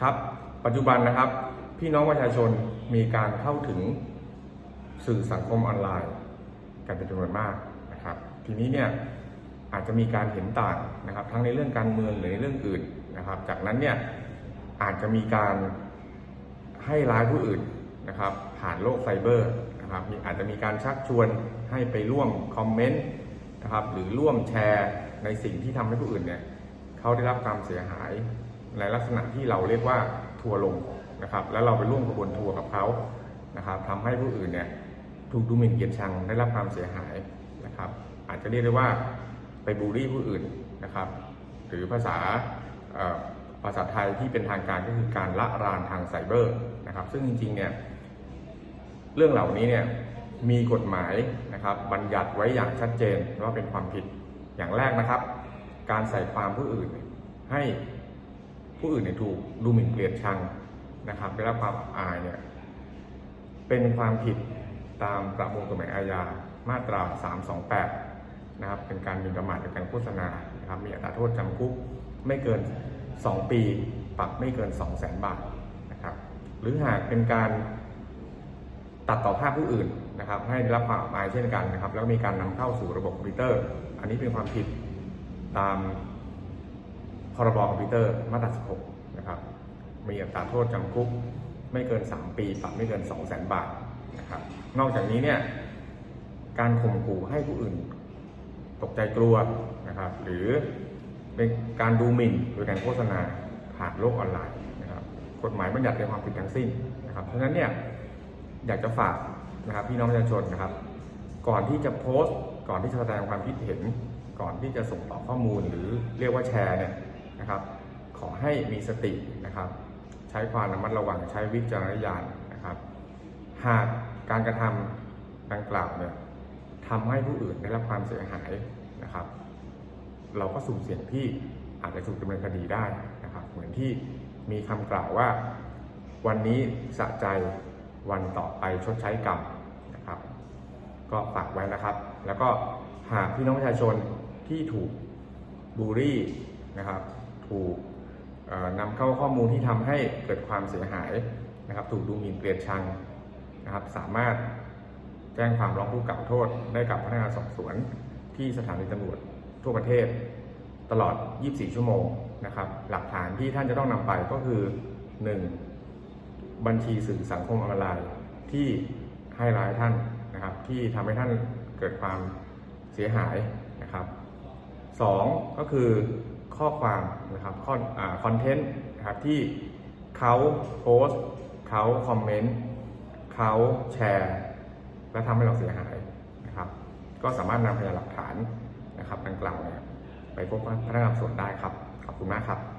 ครับปัจจุบันนะครับ พี่น้องประชาชนมีการเข้าถึงสื่อสังคมออนไลน์ กันเป็นจำนวนมากนะครับ ทีนี้เนี่ยอาจจะมีการเห็นต่างนะครับ ทั้งในเรื่องการเมืองหรือในเรื่องอื่นนะครับ จากนั้นเนี่ยอาจจะมีการให้ร้ายผู้อื่นนะครับ ผ่านโลกไซเบอร์นะครับอาจจะมีการชักชวนให้ไปร่วมคอมเมนต์นะครับหรือร่วมแชร์ในสิ่งที่ทำให้ผู้อื่นเนี่ยเขาได้รับความเสียหาย ในลักษณะที่เราเรียกว่าทัวร์ลงนะครับ แล้วเราไปร่วมกระบวนทัวร์กับเขานะครับทำให้ผู้อื่นเนี่ยถูกดูหมิ่นเกียรติชังได้รับความเสียหายนะครับ อาจจะเรียกได้ว่าไปบูลลี่ผู้อื่นนะครับ หรือภาษาภาษาไทยที่เป็นทางการก็คือการละรานทางไซเบอร์นะครับ ซึ่งจริงๆเนี่ยเรื่องเหล่านี้เนี่ยมีกฎหมายนะครับบัญญัติไว้อย่างชัดเจนว่าเป็นความผิดอย่างแรกนะครับ การใส่ความผู้อื่นให้ ผู้อื่นเนี่ยถูกดูหมิ่นเกลียดชังนะครับได้รับความอับอายเนี่ยเป็นความผิดตามประมวลกฎหมายอาญามาตรา 328 นะครับ เป็นการหมิ่นประมาทโดยการโฆษณานะครับมีอัตราโทษจำคุกไม่เกิน 2 ปี ปรับไม่เกิน 2 0 0แสนบาทนะครับ หรือหากเป็นการตัดต่อภาพผู้อื่นนะครับ ให้ได้รับความอับอายเช่นกันนะครับ แล้วมีการนำเข้าสู่ระบบคอมพิวเตอร์ อันนี้เป็นความผิดตาม พรบคอมพิวเตอร์มาตรา 16 นะครับ มีอัตราโทษจำคุกไม่เกิน 3 ปีปรับไม่เกิน 2 0 0 0 0 0 บาทนะครับ นอกจากนี้เนี่ย การข่มขู่ให้ผู้อื่นตกใจกลัวนะครับ หรือเป็นการดูหมิ่นโดยการโฆษณาผ่านโลกออนไลน์นะครับ กฎหมายบัญญัติในความผิดทั้งสิ้นนะครับ เพราะฉะนั้นเนี่ยอยากจะฝากนะครับพี่น้องประชาชนนะครับ ก่อนที่จะโพสต์ ก่อนที่จะแสดงความคิดเห็น ก่อนที่จะส่งต่อข้อมูลหรือเรียกว่าแชร์เนี่ย นะครับ ขอให้มีสตินะครับ ใช้ความระมัดระวังใช้วิจารณญาณนะครับ หากการกระทำดังกล่าวเนี่ยทำให้ผู้อื่นได้รับความเสียหายนะครับ เราก็สุ่มเสี่ยงที่อาจจะถูกดำเนินคดีได้นะครับ เหมือนที่มีคำกล่าวว่า วันนี้สะใจวันต่อไปชดใช้กรรมนะครับ ก็ฝากไว้นะครับ แล้วก็หากพี่น้องประชาชนที่ถูกบูลลี่นะครับ ถูกนำเข้าข้อมูลที่ทำให้เกิดความเสียหายนะครับ ถูกดูหมิ่นเกลียดชังนะครับ สามารถแจ้งความร้องทุกข์กล่าวโทษได้กับพนักงานสอบสวน ที่สถานีตำรวจทั่วประเทศ ตลอด 24 ชั่วโมงนะครับ หลักฐานที่ท่านจะต้องนำไปก็คือ 1. บัญชีสื่อสังคมออนไลน์ที่ให้ร้ายท่านนะครับ ที่ทำให้ท่านเกิดความเสียหายนะครับสองก็คือ ข้อความนะครับข้อคอนเทนต์นะครับที่เขาโพสต์เขาคอมเมนต์เขาแชร์และทำให้เราเสียหายนะครับ ก็สามารถนำพยานหลักฐานนะครับดังกล่าวเนี่ยไปพบพนักงานสอบสวนได้ครับ ขอบคุณมากครับ